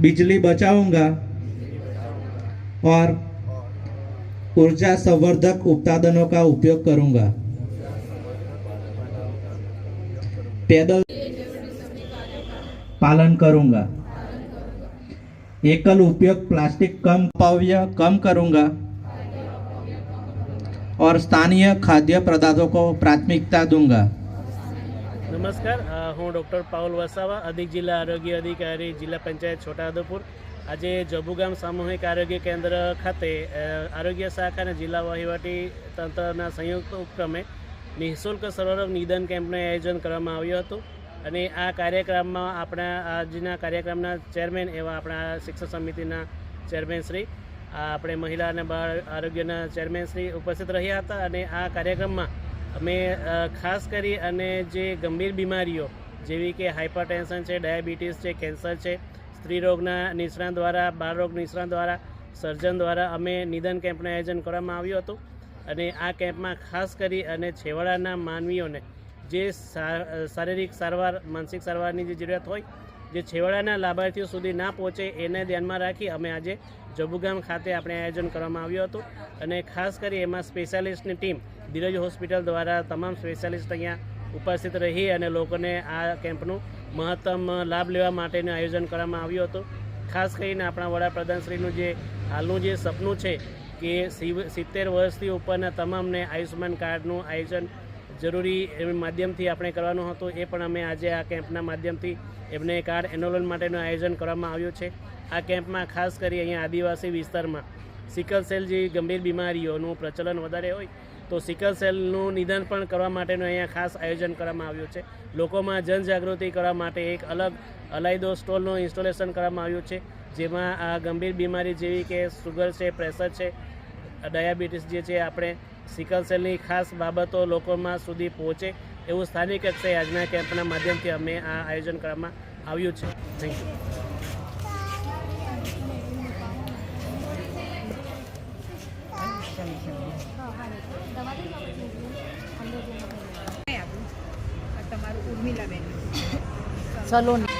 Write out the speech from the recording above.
बिजली बचाऊंगा और ऊर्जा संवर्धक उत्पादनों का उपयोग करूंगा पैदल पालन करूंगा एकल उपयोग प्लास्टिक कम अपव्य कम करूंगा और स्थानीय खाद्य पदार्थों को प्राथमिकता दूंगा નમસ્કાર હું ડૉક્ટર પાઉલ વસાવા, અધિક જિલ્લા આરોગ્ય અધિકારી, જિલ્લા પંચાયત છોટાઉદેપુર. આજે જબુગામ સામૂહિક આરોગ્ય કેન્દ્ર ખાતે આરોગ્ય શાખા અને જિલ્લા વહીવટી તંત્રના સંયુક્ત ઉપક્રમે નિઃશુલ્ક સર્વરોગ નિદાન કેમ્પનું આયોજન કરવામાં આવ્યું હતું. અને આ કાર્યક્રમમાં આપણા, આજના કાર્યક્રમના ચેરમેન એવા આપણા શિક્ષક સમિતિના ચેરમેન શ્રી આપણે મહિલા અને બાળ આરોગ્યના ચેરમેન શ્રી ઉપસ્થિત રહ્યા હતા. અને આ કાર્યક્રમમાં અમે ખાસ કરી અને જે ગંભીર બીમારીઓ, જેવી કે હાઇપરટેન્શન છે, ડાયાબિટીસ છે, કેન્સર છે, સ્ત્રીરોગના નિષ્ણાત દ્વારા, બાળરોગ નિષ્ણાત દ્વારા, સર્જન દ્વારા અમે નિદાન કેમ્પનું આયોજન કરવામાં આવ્યું હતું. અને આ કેમ્પમાં ખાસ કરી અને છેવાડાના માનવીઓને જે શારીરિક સારવાર, માનસિક સારવારની જે જરૂરિયાત હોય, જે છેવાડાના લાભાર્થીઓ સુધી ના પહોંચે એને ધ્યાનમાં રાખી અમે આજે જબુગામ ખાતે આપણે આયોજન કરવામાં આવ્યું હતું. અને ખાસ કરી એમાં સ્પેશિયાલિસ્ટની ટીમ ધીરજ હોસ્પિટલ દ્વારા તમામ સ્પેશિયાલિસ્ટ અહીંયા ઉપસ્થિત રહી અને લોકોને આ કેમ્પનું મહત્તમ લાભ લેવા માટેનું આયોજન કરવામાં આવ્યું હતું. ખાસ કરીને આપણા વડાપ્રધાનશ્રીનું જે હાલનું જે સપનું છે કે સિત્તેર વર્ષથી ઉપરના તમામને આયુષ્યમાન કાર્ડનું આયોજન જરૂરી માધ્યમથી આપણે કરવાનું હતું, એ પણ અમે આજે આ કેમ્પના માધ્યમથી એમને કાર્ડ એનોલન માટેનું આયોજન કરવામાં આવ્યું છે. આ કેમ્પમાં ખાસ કરી અહીંયા આદિવાસી વિસ્તારમાં સિકલ સેલ જેવી ગંભીર બીમારીઓનું પ્રચલન વધારે હોય તો સિકલ સેલનું નિદાન પણ કરવા માટેનું અહીંયા ખાસ આયોજન કરવામાં આવ્યું છે. લોકોમાં જનજાગૃતિ કરવા માટે એક અલગ અલાયદો સ્ટોલનું ઇન્સ્ટોલેશન કરવામાં આવ્યું છે, જેમાં આ ગંભીર બીમારી જેવી કે સુગર છે, પ્રેશર છે, ડાયાબિટીસ જે છે, આપણે સિકલ સેલની ખાસ બાબતો લોકોમાં સુધી પહોંચે એવું સ્થાનિક કક્ષાએ આજના કેમ્પના માધ્યમથી અમે આ આયોજન કરવામાં આવ્યું છે. થેન્ક યુ તમારું ઉર્મિલાબેન. સલોની.